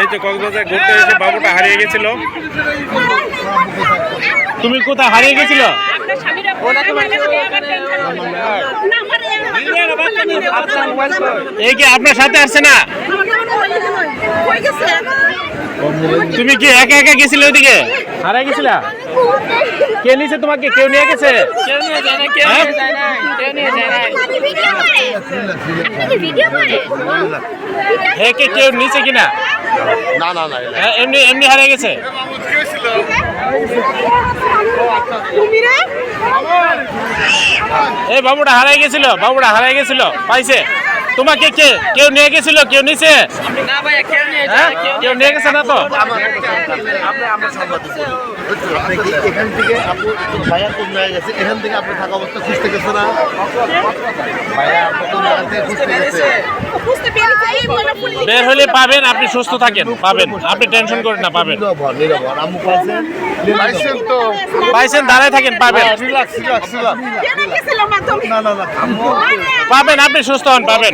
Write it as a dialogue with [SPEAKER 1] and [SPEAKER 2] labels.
[SPEAKER 1] এই তো কক্সবাজার ঘুরতে এসে বাবুটা হারিয়ে গেছিল। তুমি কোথায় হারিয়ে গেছিল? এই কি আপনার সাথে আসছে না? তুমি কি একা একা গেছিলে ওদিকে হারিয়ে গেছিলা? কে নিছে তোমাকে? কেউ নিয়ে গেছে? হ্যাঁ? কে কেউ নিছে কিনা?
[SPEAKER 2] না না না
[SPEAKER 1] হ্যাঁ, এমনি এমনি হারিয়ে গেছে? এই বাবুটা হারাই গেছিল বাবুটা হারাই গেছিল পাইছে? তোমাকে কে? কেউ নিয়ে গেছিল? কেউ নিছে? হ্যাঁ? কেউ নিয়ে গেছে না তো?
[SPEAKER 2] আপনি এখান থেকে ভাইয়া কোন জায়গায় গেছে? এখান থেকে আপনি থাকা অবস্থা খুঁজতে গেছে না? ভাইয়া আপনি কোন জায়গা থেকে খুঁজতে গেছে?
[SPEAKER 1] বের হলে পাবেন আপনি সুস্থ থাকেন পাবেন। আপনি টেনশন করেন না পাবেন।
[SPEAKER 2] আম্মু পাইছেন তো।
[SPEAKER 1] পাইছেন দাঁড়ায় থাকেন পাবেন
[SPEAKER 2] রিল্যাক্স রিল্যাক্স রিল্যাক্স না না না আম্মু
[SPEAKER 1] পাবেন আপনি সুস্থ হন পাবেন